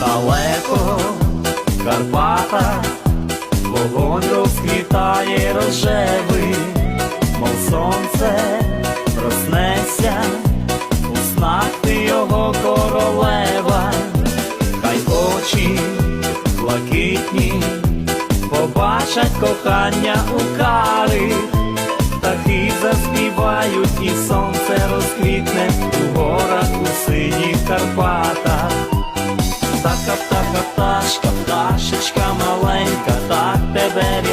далеко Карпата, вогонь розквітає рожевий, мов сонце проснеться, у снах ти його королева, хай очі блакитні, побачать кохання у кари, Птахи заспівають, і сонце розквітне у горах у синіх Карпатах. Птаха, пташка, пташечка маленька, так тебе